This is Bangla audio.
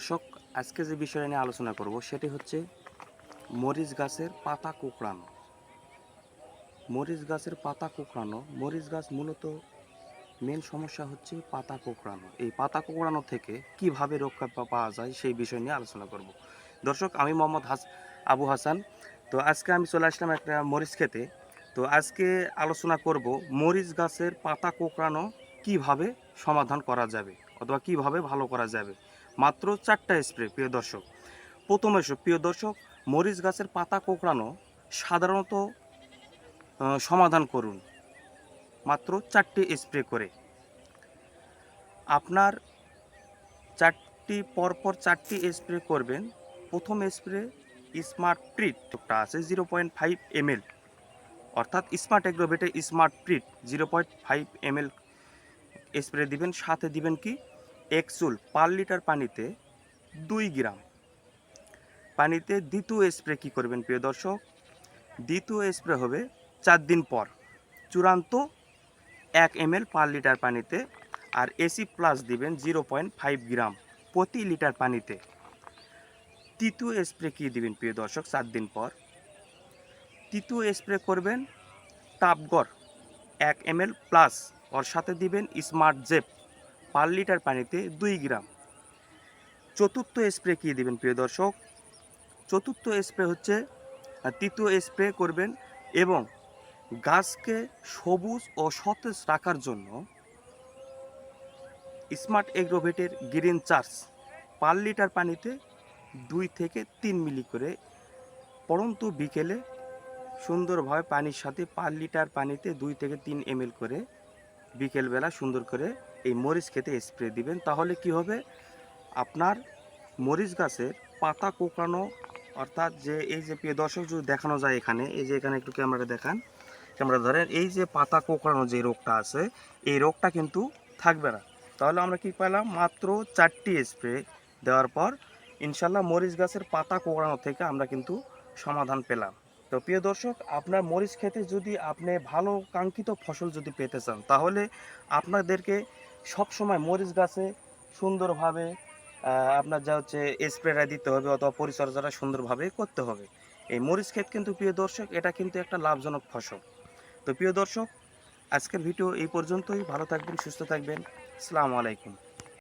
দর্শক, আজকে যে বিষয় নিয়ে আলোচনা করব সেটি হচ্ছে মরিচ গাছের পাতা কোঁকড়ানো। মরিচ গাছের পাতা কোঁকড়ানো, মরিচ গাছ মূলত মেন সমস্যা হচ্ছে পাতা কোঁকড়ানো। এই পাতা কোঁকড়ানো থেকে কীভাবে রক্ষা পাওয়া যায় সেই বিষয় নিয়ে আলোচনা করব। দর্শক, আমি মোহাম্মদ হাস, আবু হাসান। তো আজকে আমি চলে আসলাম একটা মরিচ খেতে। তো আজকে আলোচনা করব মরিচ গাছের পাতা কোঁকড়ানো কীভাবে সমাধান করা যাবে অথবা কীভাবে ভালো করা যাবে। মাত্র চারটা স্প্রে প্রিয় দর্শক। প্রথমে এসো, প্রিয় দর্শক মরিচ গাছের পাতা কোঁকড়ানো সাধারণত সমাধান করুন। মাত্র চারটি স্প্রে করে। আপনার চারটি পরপর চারটি স্প্রে করবেন। প্রথম স্প্রে স্মার্ট ট্রিট একটা আছে জিরো পয়েন্ট ফাইভ এমএল। অর্থাৎ smart এগ্রোভেটে smart treat zero point five ML spray দিবেন। সাথে দিবেন কি? এক্সুল পার লিটার পানিতে দুই গ্রাম। পানিতে দ্বিতীয় স্প্রে কি করবেন প্রিয় দর্শক? দ্বিতীয় স্প্রে হবে চার দিন পর। চূড়ান্ত এক এম পার লিটার পানিতে আর এসি প্লাস দিবেন জিরো পয়েন্ট ফাইভ গ্রাম প্রতি লিটার পানিতে। তৃতীয় স্প্রে কি দিবেন প্রিয় দর্শক? চার দিন পর। তৃতীয় স্প্রে করবেন টাপগর এক এম প্লাস ওর সাথে দিবেন স্মার্ট জেপ পার লিটার পানিতে দুই গ্রাম। চতুর্থ স্প্রে কী দিবেন প্রিয় দর্শক? চতুর্থ স্প্রে হচ্ছে তৃতীয় স্প্রে করবেন এবং গাছকে সবুজ ও সতেজ রাখার জন্য স্মার্ট এগ্রোভেটের গ্রিন চার্জ পার লিটার পানিতে দুই থেকে তিন মিলি করে পরন্তু বিকেলে সুন্দরভাবে পানির সাথে পার লিটার পানিতে দুই থেকে তিন এমএল করে বিকেলবেলা সুন্দর করে এই মরিচ খেতে স্প্রে দিবেন, তাহলে কি হবে? আপনার মরিচ গাছের পাতা কোঁকড়ানো অর্থাৎ যে এই যে প্রিয় দর্শক, যদি দেখানো যায় এখানে, এই যে এখানে একটু ক্যামেরা দেখান। ক্যামেরা ধরেন, এই যে পাতা কোঁকড়ানো যে রোগটা আছে, এই রোগটা কিন্তু থাকবে না। তাহলে আমরা কি পেলাম? মাত্র চারটি স্প্রে দেওয়ার পর ইনশাল্লাহ মরিচ গাছের পাতা কোঁকড়ানো থেকে আমরা কিন্তু সমাধান পেলাম। তো প্রিয় দর্শক, আপনার মরিচ খেতে যদি আপনি ভালো কাঙ্ক্ষিত ফসল যদি পেতে চান, তাহলে আপনাদেরকে সবসময় মরিচ গাছে সুন্দরভাবে আপনার যা হচ্ছে স্প্রেটা দিতে হবে অথবা পরিচর্যাটা সুন্দরভাবে করতে হবে। এই মরিচ ক্ষেত কিন্তু প্রিয় দর্শক, এটা কিন্তু একটা লাভজনক ফসল। তো প্রিয় দর্শক, আজকের ভিডিও এই পর্যন্তই। ভালো থাকবেন, সুস্থ থাকবেন। আসসালামু আলাইকুম।